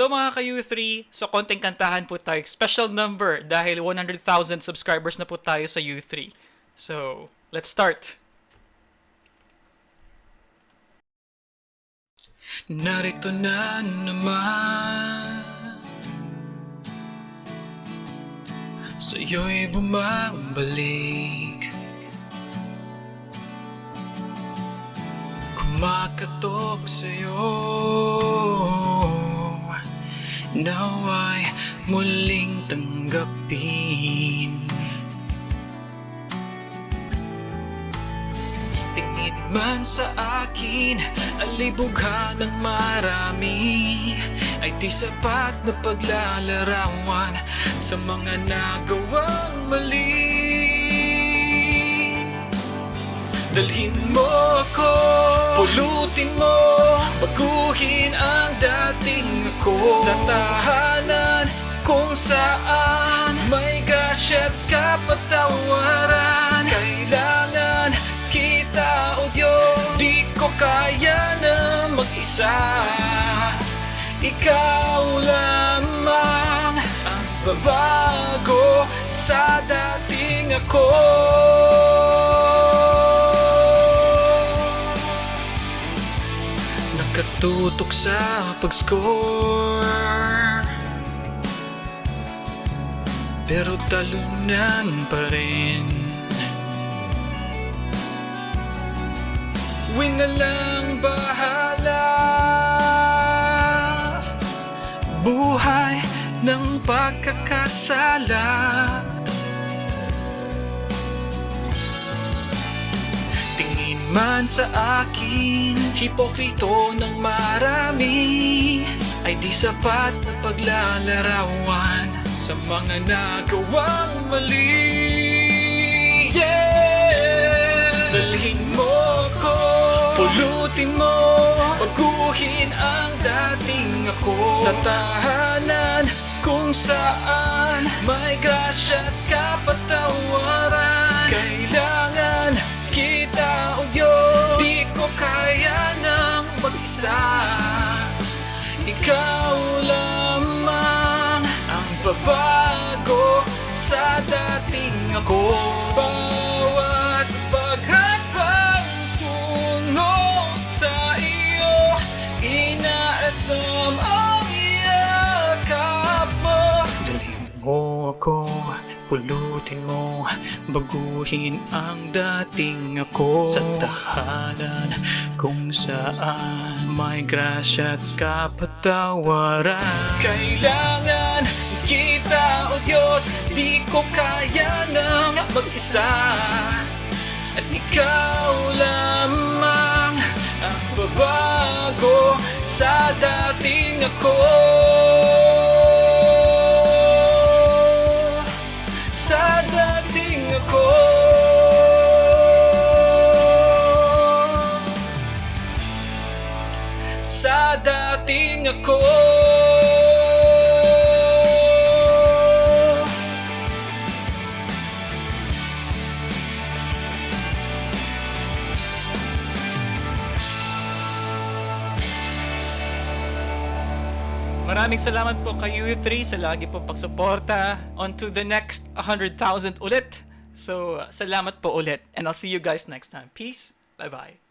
Hello mga ka-U3! So, konting kantahan po tayo. Special number dahil 100,000 subscribers na po tayo sa U3. So, let's start! Narito na naman Sa'yo'y bumabalik Kumakatok sa'yo Naway muling tanggapin. Tingin man sa akin Alibughan ng marami. Ay di sapat na paglalarawan Sa mga nagawang mali Dalhin mo ako. Pulutin mo. Baguhin ang dating ako Sa tahanan kung saan May gasyat kapatawaran. Kailangan kita o Diyos. Di ko kaya na mag-isa. Ikaw lamang ang babago sa dating ako Nakatutok sa pag-score. Pero talunan pa rin. Win na lang bahala. Buhay ng pagkakasala. Tingin man sa akin Hipokrito ng marami Ay di sapat na paglalarawan Sa mga nagawang mali Yeah! Dalhin mo ko Pulutin mo Baguhin ang dating ako Sa tahanan kung saan May grasya at kapatawaran mag-isa Ikaw lamang ang babago sa dating ako. Bawat paghapang tungo sa iyo Inaasam ang yakap mo. Dalhin mo ako, pulutin mo Baguhin ang dating ako. Sa tahanan kung saan May grasya at kapatawaran Kailangan kita o Diyos Di ko kaya nang mag-isa. At ikaw lamang ang babago sa dating ako ako Maraming salamat po kay U3 sa lagi pong pagsuporta. On to the next 100,000 ulit. So, salamat po ulit. And I'll see you guys next time. Peace. Bye-bye.